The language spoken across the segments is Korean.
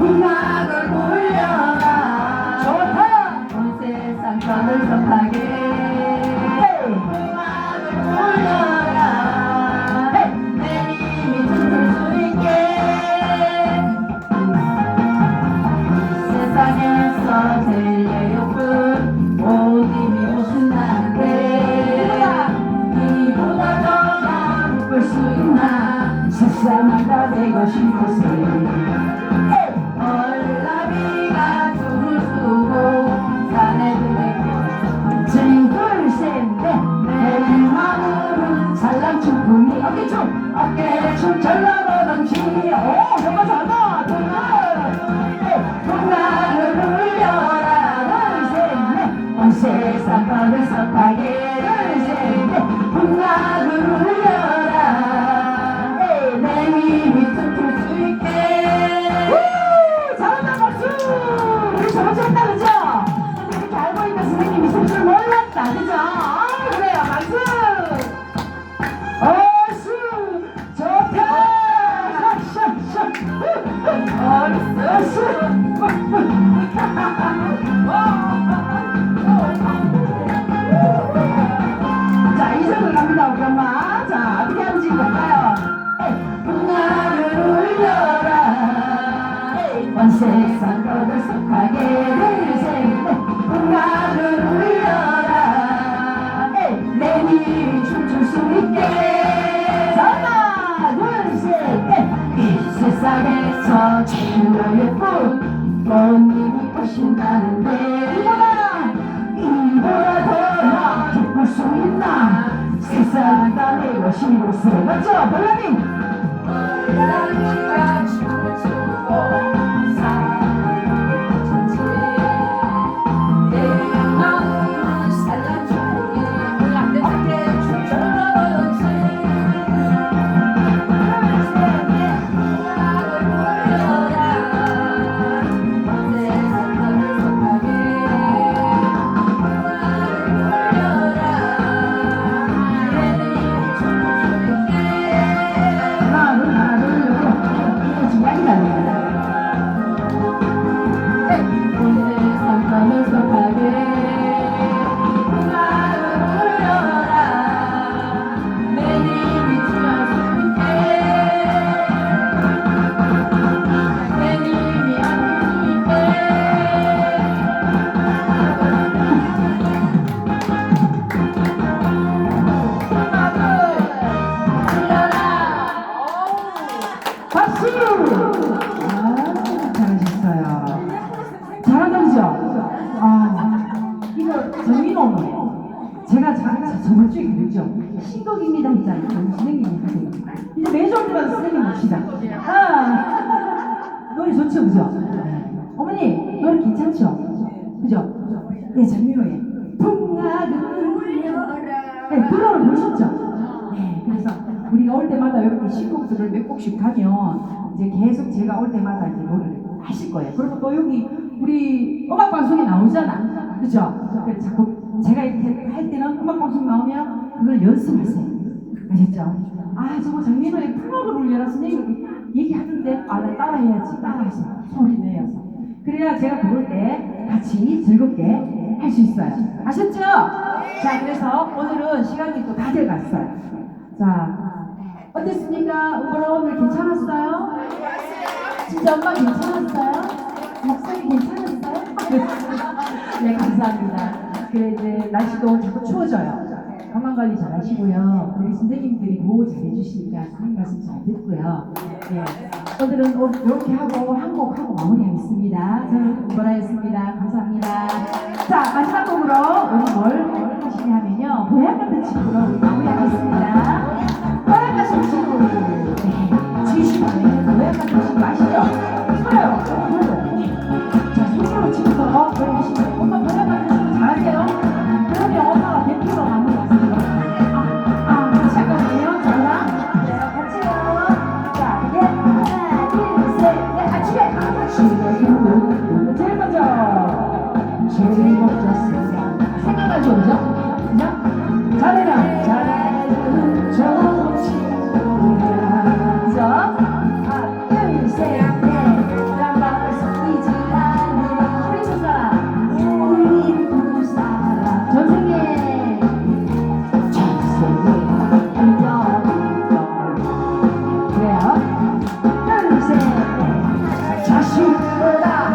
음악을 올려라. 좋다. 온 세상 떠들썩하게. 음악을 올려라. 내 힘이 춤을 수 있게. 이 세상에서 제일 예쁜 무슨 이보다 더 있나? 다 어깨춤 어깨춤 둘셋넷온 세상 떠들썩하게 둘셋넷 동나를 울려라 세상 떠들썩하게 둘셋넷 나를 울려라 내 힘이 춤출 수 있게 하나 둘셋넷이 세상에서 더나 기쁠 수 있나 세상을 따내고 싶었어 맞죠 벌라님 그랬죠? 신곡입니다 선생님이 하세요. 이제 매주 올 때마다 선생님 봅시다. 아, 노래 좋죠, 그죠? 어머니, 노래 괜찮죠? 그죠? 네, 정민호의 풍악을 네, 들어를 보셨죠? 네, 그래서 우리가 올 때마다 이렇게 신곡들을 몇 곡씩 하면 이제 계속 제가 올 때마다 이제 노래를 하실 거예요. 그리고 또 여기 우리 음악 방송에 나오잖아, 그죠? 그래서 자꾸 제가 이렇게 할 때는 음악 방송 나오면 그걸 연습하세요. 아셨죠? 아, 저거 장민호의 풍악을 울려라 선생님 얘기하는데 아, 나 따라해야지, 따라하세요. 소리 내어서. 그래야 제가 부를 때 같이 즐겁게 할 수 있어요. 아셨죠? 자, 그래서 오늘은 시간이 또 다 돼갔어요. 자, 어땠습니까? 오늘 오늘 괜찮았어요? 진짜 엄마 괜찮았어요? 목소리 괜찮았어요? 네, 감사합니다. 그래, 이제 날씨도 자꾸 추워져요. 건강 관리 잘 하시고요. 우리 선생님들이 보호 잘 해주시니까 선생님 말씀 잘 듣고요. 네. 오늘은 오- 이렇게 하고 한 곡 하고 마무리하겠습니다. 저는 보라였습니다. 감사합니다. 자, 마지막 곡으로 오늘 뭘, 뭘 하시냐 하면요. 보약 같은 친구로 마무리하겠습니다. 不知道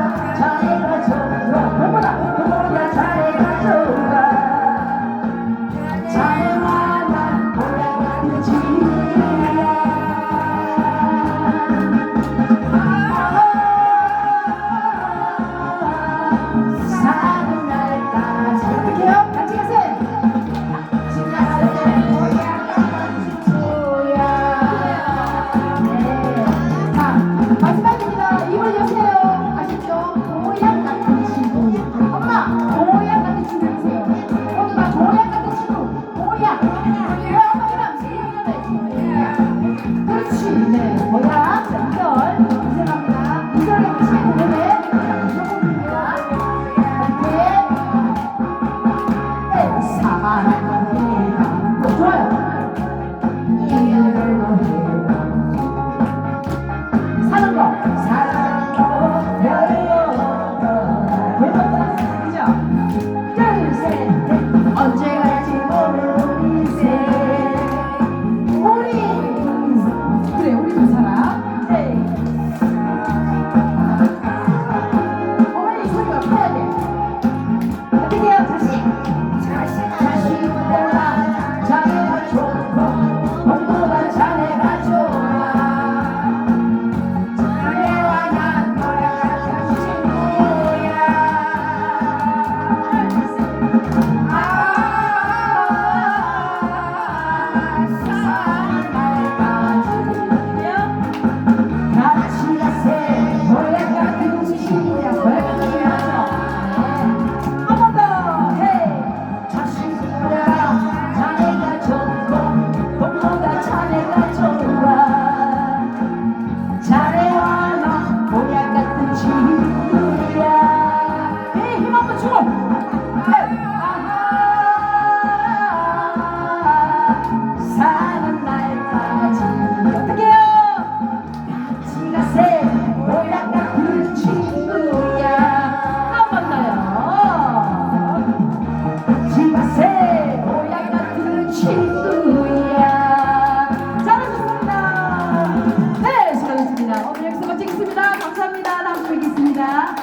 감사합니다. 오늘 여기서 찍겠습니다. 감사합니다. 다음 주에 뵙겠습니다.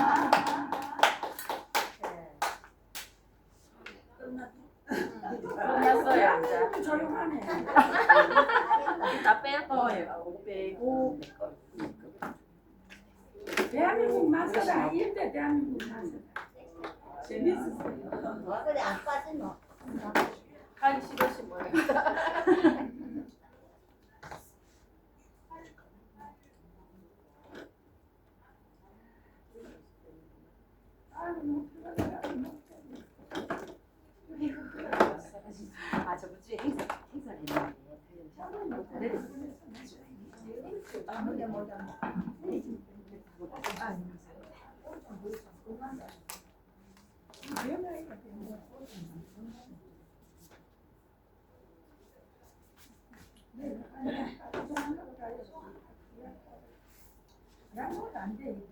재밌었어요. 그래, 안 빠지노. 가기 싫으신 거예요. 然后咱这。